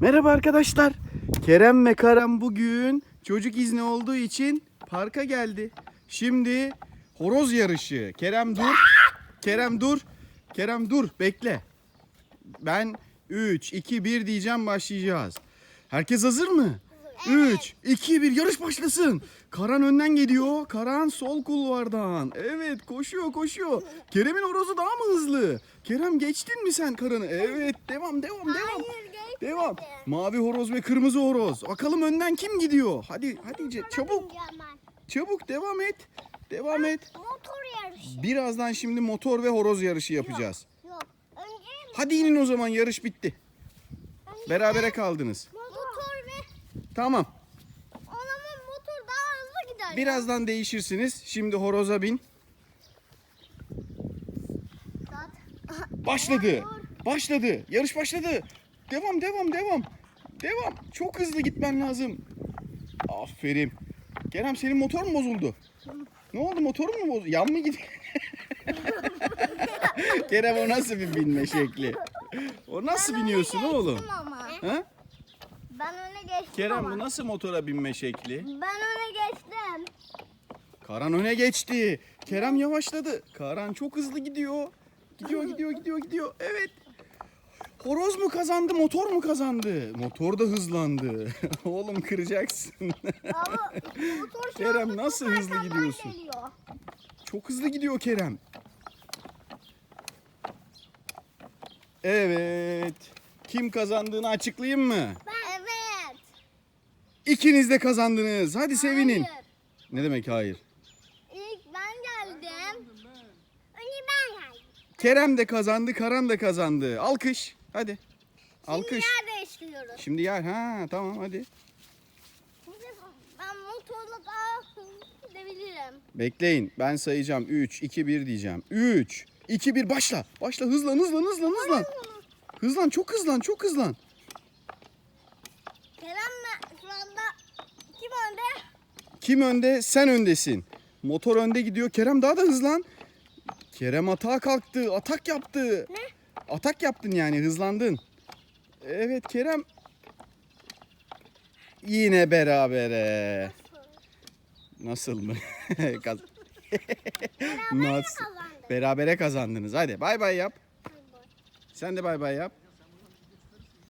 Merhaba arkadaşlar. Kerem ve Karan bugün çocuk izni olduğu için parka geldi. Şimdi horoz yarışı. Kerem dur. Kerem dur. Kerem dur. Bekle. Ben 3, 2, 1 diyeceğim başlayacağız. Herkes hazır mı? 3, 2, 1 yarış başlasın. Karan önden geliyor. Karan sol kulvardan. Evet koşuyor koşuyor. Kerem'in horozu daha mı hızlı? Kerem geçtin mi sen Karan'ı? Evet devam devam devam. Devam. Mavi horoz ve kırmızı horoz. Bakalım önden kim gidiyor? Hadi hadi Ce- çabuk. Çabuk devam et. Devam et. Motor yarışı. Birazdan şimdi motor ve horoz yarışı yapacağız. Yok. Önce Hadi inin o zaman yarış bitti. Berabere kaldınız. motor ve Tamam. o zaman motor daha hızlı gider. Birazdan değişirsiniz. Şimdi horoza bin. Başladı. Başladı. Yarış başladı. Devam devam devam. Devam. Çok hızlı gitmen lazım. Aferin. Kerem senin motor mu bozuldu? Ne oldu motorun mu bozuldu? Yan mı gidiyor? Kerem o nasıl bir binme şekli? O nasıl Ben biniyorsun oğlum? Ama. Ha? Ben öne geçtim Kerem ama. bu nasıl motora binme şekli? Ben öne geçtim. Karan öne geçti. Kerem yavaşladı. Karan çok hızlı gidiyor. Gidiyor gidiyor gidiyor gidiyor. Evet. Horoz mu kazandı motor mu kazandı? Motor da hızlandı. Oğlum kıracaksın. Ama motor şu Kerem, anda nasıl çok hızlı arkamdan gidiyorsun? geliyor. çok hızlı gidiyor Kerem. Evet. Kim kazandığını açıklayayım mı? Ben evet. İkiniz de kazandınız. Hadi sevinin. Hayır. Ne demek hayır? İlk ben geldim. Önce ben geldim. Kerem de kazandı, Karan da kazandı. Alkış. Hadi. Alkış. Şimdi yer değiştiriyoruz. Şimdi yer. Ha tamam hadi. Ben motorla daha gidebilirim. Bekleyin. Ben sayacağım. 3, 2, 1 diyeceğim. 3, 2, 1 başla. Başla hızlan hızlan hızlan hızlan. Hızlan çok hızlan çok hızlan. Kerem şu anda kim önde? Kim önde? Sen öndesin. Motor önde gidiyor. Kerem daha da hızlan. Kerem atağa kalktı. Atak yaptı. Ne? Atak yaptın yani hızlandın. Evet Kerem. Yine berabere. Nasıl mı? Kaz- Nasıl? Berabere kazandınız. Hadi bay bay yap. Sen de bay bay yap.